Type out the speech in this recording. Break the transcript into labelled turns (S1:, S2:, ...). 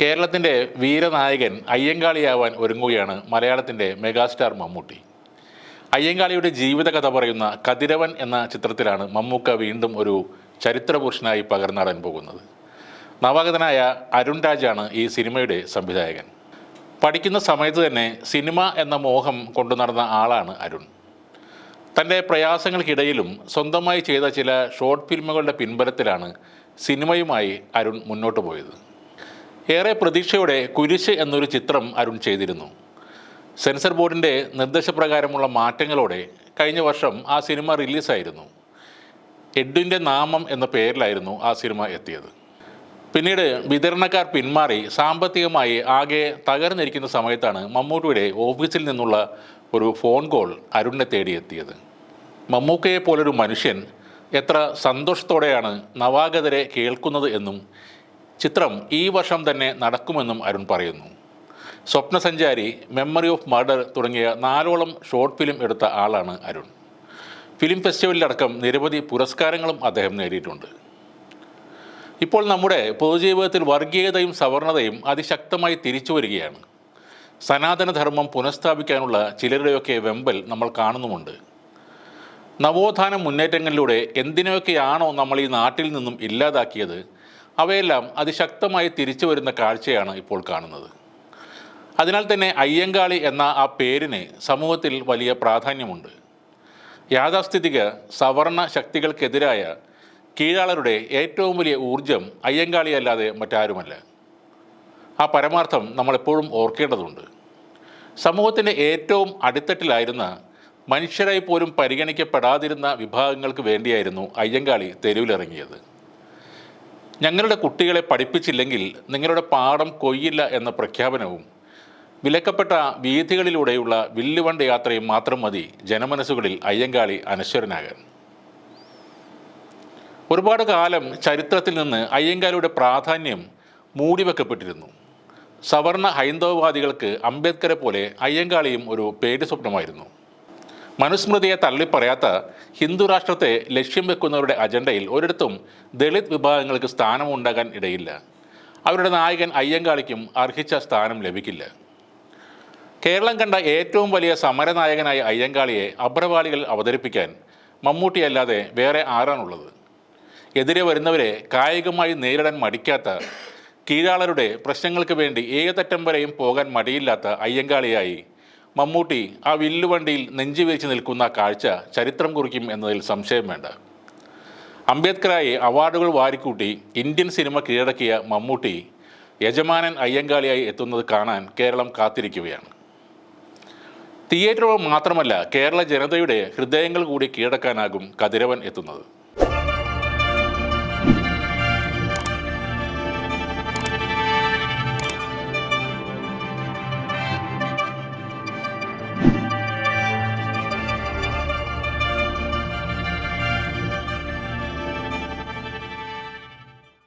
S1: കേരളത്തിന്റെ വീരനായകൻ അയ്യങ്കാളിയാവാൻ ഒരുങ്ങുകയാണ് മലയാളത്തിന്റെ മെഗാസ്റ്റാർ മമ്മൂട്ടി. അയ്യങ്കാളിയുടെ ജീവിതകഥ പറയുന്ന കതിരവൻ എന്ന ചിത്രത്തിലാണ് മമ്മൂക്ക വീണ്ടും ഒരു ചരിത്രപുരുഷനായി പകർന്നാടാൻ പോകുന്നത്. നവാഗതനായ അരുൺ രാജാണ് ഈ സിനിമയുടെ സംവിധായകൻ. പഠിക്കുന്ന സമയത്ത് തന്നെ സിനിമ എന്ന മോഹം കൊണ്ടു നടന്ന ആളാണ് അരുൺ. തന്റെ പ്രയാസങ്ങൾക്കിടയിലും സ്വന്തമായി ചെയ്ത ചില ഷോർട്ട് ഫിലിമുകളുടെ പിൻബലത്തിലാണ് സിനിമയുമായി അരുൺ മുന്നോട്ട് പോയത്. ഏറെ പ്രതീക്ഷയോടെ കുരിശ് എന്നൊരു ചിത്രം അരുൺ ചെയ്തിരുന്നു. സെൻസർ ബോർഡിന്റെ നിർദ്ദേശപ്രകാരമുള്ള മാറ്റങ്ങളോടെ കഴിഞ്ഞ വർഷം ആ സിനിമ റിലീസായിരുന്നു. എഡ്വിന്റെ നാമം എന്ന പേരിലായിരുന്നു ആ സിനിമ എത്തിയത്. പിന്നീട് വിതരണക്കാർ പിന്മാറി സാമ്പത്തികമായി ആകെ തകർന്നിരിക്കുന്ന സമയത്താണ് മമ്മൂട്ടിയുടെ ഓഫീസിൽ നിന്നുള്ള ഒരു ഫോൺ കോൾ അരുണിനെ തേടിയെത്തിയത്. മമ്മൂക്കയെ പോലൊരു മനുഷ്യൻ എത്ര സന്തോഷത്തോടെയാണ് നവാഗതരെ കേൾക്കുന്നത് എന്നും ചിത്രം ഈ വർഷം തന്നെ നടക്കുമെന്നും അരുൺ പറയുന്നു. സ്വപ്നസഞ്ചാരി മെമ്മറി ഓഫ് മർഡർ തുടങ്ങിയ നാലോളം ഷോർട്ട് ഫിലിം എടുത്ത ആളാണ് അരുൺ. ഫിലിം ഫെസ്റ്റിവലിലടക്കം നിരവധി പുരസ്കാരങ്ങളും അദ്ദേഹം നേടിയിട്ടുണ്ട്. ഇപ്പോൾ നമ്മുടെ പൊതുജീവിതത്തിൽ വർഗീയതയും സവർണതയും അതിശക്തമായി തിരിച്ചു വരികയാണ്. സനാതനധർമ്മം പുനഃസ്ഥാപിക്കാനുള്ള ചിലരുടെയൊക്കെ വെമ്പൽ നമ്മൾ കാണുന്നുമുണ്ട്. നവോത്ഥാന മുന്നേറ്റങ്ങളിലൂടെ എന്തിനെയൊക്കെയാണോ നമ്മൾ ഈ നാട്ടിൽ നിന്നും ഇല്ലാതാക്കിയത് അവയെല്ലാം അതിശക്തമായി തിരിച്ചു വരുന്ന കാഴ്ചയാണ് ഇപ്പോൾ കാണുന്നത്. അതിനാൽ തന്നെ അയ്യങ്കാളി എന്ന ആ പേരിന് സമൂഹത്തിൽ വലിയ പ്രാധാന്യമുണ്ട്. യാഥാസ്ഥിതിക സവർണ ശക്തികൾക്കെതിരായ കീഴാളരുടെ ഏറ്റവും വലിയ ഊർജം അയ്യങ്കാളിയല്ലാതെ മറ്റാരുമല്ല. ആ പരമാർത്ഥം നമ്മളെപ്പോഴും ഓർക്കേണ്ടതുണ്ട്. സമൂഹത്തിന്റെ ഏറ്റവും അടിത്തട്ടിലായിരുന്ന മനുഷ്യരായി പോലും പരിഗണിക്കപ്പെടാതിരുന്ന വിഭാഗങ്ങൾക്ക് വേണ്ടിയായിരുന്നു അയ്യങ്കാളി തെരുവിലിറങ്ങിയത്. ഞങ്ങളുടെ കുട്ടികളെ പഠിപ്പിച്ചില്ലെങ്കിൽ നിങ്ങളുടെ പാഠം കൊയ്യില്ല എന്ന പ്രഖ്യാപനവും വിലക്കപ്പെട്ട വീഥികളിലൂടെയുള്ള വില്ലുവണ്ട് യാത്രയും മാത്രം മതി ജനമനസ്സുകളിൽ അയ്യങ്കാളി അനശ്വരനാകാൻ. ഒരുപാട് കാലം ചരിത്രത്തിൽ നിന്ന് അയ്യങ്കാളിയുടെ പ്രാധാന്യം മൂടിവെക്കപ്പെട്ടിരുന്നു. സവർണ ഹൈന്ദവവാദികൾക്ക് അംബേദ്കറെ പോലെ അയ്യങ്കാളിയും ഒരു പേടി സ്വപ്നമായിരുന്നു. മനുസ്മൃതിയെ തള്ളിപ്പറയാത്ത ഹിന്ദുരാഷ്ട്രത്തെ ലക്ഷ്യം വെക്കുന്നവരുടെ അജണ്ടയിൽ ഒരിടത്തും ദളിത് വിഭാഗങ്ങൾക്ക് സ്ഥാനമുണ്ടാകാൻ ഇടയില്ല. അവരുടെ നായകൻ അയ്യങ്കാളിക്കും അർഹിച്ച സ്ഥാനം ലഭിക്കില്ല. കേരളം കണ്ട ഏറ്റവും വലിയ സമരനായകനായ അയ്യങ്കാളിയെ അഭ്രവാളികൾ അവതരിപ്പിക്കാൻ മമ്മൂട്ടിയല്ലാതെ വേറെ ആരാണുള്ളത്? എതിരെ വരുന്നവരെ കായികമായി നേരിടാൻ മടിക്കാത്ത കീഴാളരുടെ പ്രശ്നങ്ങൾക്ക് വേണ്ടി ഏതറ്റം വരെയും പോകാൻ മടിയില്ലാത്ത അയ്യങ്കാളിയായി മമ്മൂട്ടി ആ വില്ലുവണ്ടിയിൽ വെച്ച് നിൽക്കുന്ന കാഴ്ച ചരിത്രം കുറിക്കും എന്നതിൽ സംശയം വേണ്ട. അംബേദ്കറായി അവാർഡുകൾ വാരിക്കൂട്ടി ഇന്ത്യൻ സിനിമ കീഴടക്കിയ മമ്മൂട്ടി യജമാനൻ അയ്യങ്കാളിയായി എത്തുന്നത് കാണാൻ കേരളം കാത്തിരിക്കുകയാണ്. തിയേറ്ററുകൾ മാത്രമല്ല കേരള ജനതയുടെ ഹൃദയങ്ങൾ കൂടി കീഴടക്കാനാകും കതിരവൻ എത്തുന്നത്.